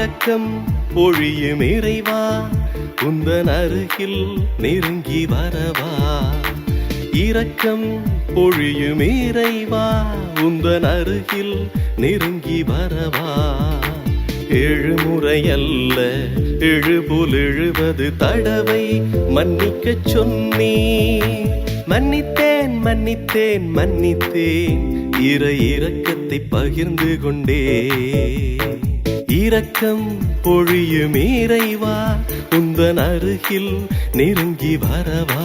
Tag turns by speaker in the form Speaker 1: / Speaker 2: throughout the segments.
Speaker 1: இரக்கம் பொழியும் இறைவா உந்தன் அருகில் நெருங்கி வரவா? இரக்கம் பொழியும் இறைவா உந்தன் அருகில் நெருங்கி வரவா? ஏழு முறை அல்ல எழுபுல் எழுபது தடவை மன்னிக்க சொன்னீ. மன்னித்தேன் மன்னித்தேன் மன்னித்தேன். இற இரக்கத்தை பகிர்ந்து கொண்டே. இரக்கம் பொழியும் இறைவா உந்தன் அருகில் நெருங்கி வரவா.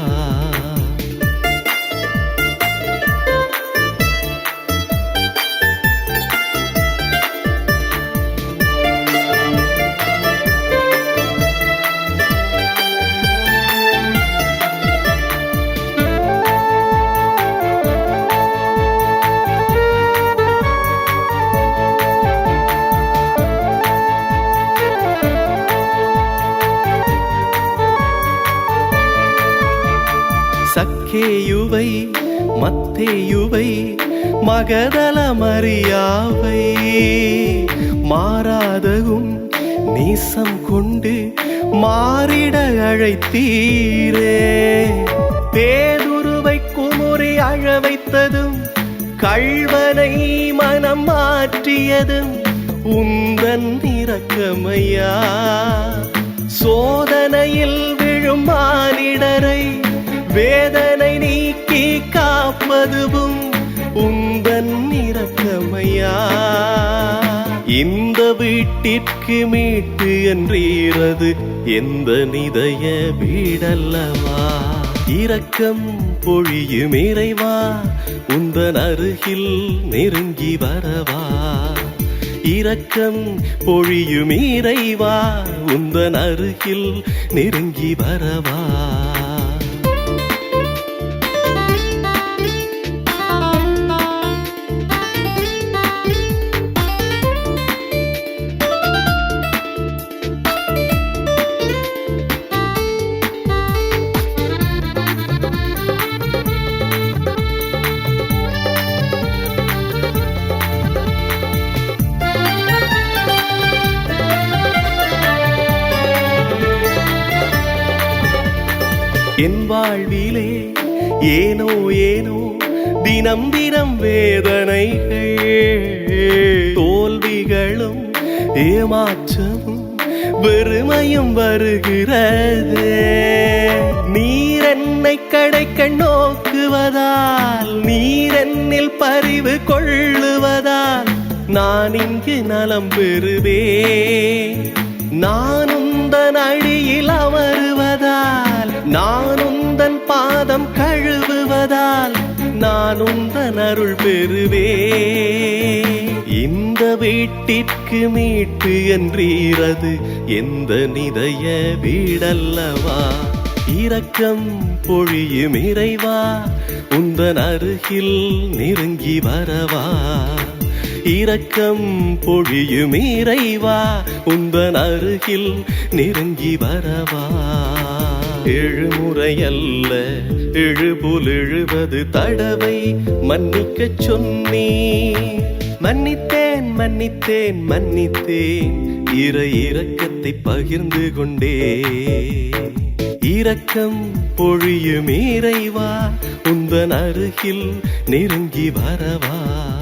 Speaker 1: சக்கேயுவை மத்தேயுவை மகதல மரியாவை மாறாதகும் நீசம் கொண்டு மாறிட அழைத்தீரே. பேதுருவை குமுறி அழ வைத்ததும் கழ்வனை மனம் மாற்றியதும் உந்தன் இறக்கமையா சோதனையில் விழும் மானிடரை வேதனை அதுவும் உந்தன் இரக்கமையா? இந்த வீட்டிற்கு மீட்டு என்றீரது எந்த நிதய வீடல்லவா? இரக்கம் பொழியும் இறைவா உந்தன் அருகில் நெருங்கி வரவா? இரக்கம் பொழியும் இறைவா உந்தன் அருகில் நெருங்கி வரவா? என் வாழ்விலே ஏனோ ஏனோ தினம் தினம் வேதனைகள். தோல்விகளும் ஏமாற்றமும் வெறுமையும் வருகிறது. நீர் என்னை கடைக்க நோக்குவதால் நீர் என்னில் பரிவு கொள்ளுவதால் நான் இங்கு நலம் பெறுவேன். நான் உந்தன் அடியில் அமருவேன். நான் உந்தன் பாதம் கழுவுவதால் நான் உந்தன் அருள் பெறுவே. இந்த வீட்டிற்கு மீட்டு என்றீரது எந்த நிதய வீடல்லவா? இரக்கம் பொழியும் இறைவா உந்தன் அருகில் நெருங்கி வரவா? இரக்கம் பொழியும் இறைவா உந்தன் அருகில் நெருங்கி வரவா? ஏழு முறை அல்ல எழுபுல் எழுபது தடவை மன்னிக்க சொன்னீ மன்னித்தேன் மன்னித்தேன் மன்னித்தேன். இற இரக்கத்தை பகிர்ந்து கொண்டே இரக்கம் பொழியும் இறைவா. உந்தன் அருகில் நெருங்கி வரவா.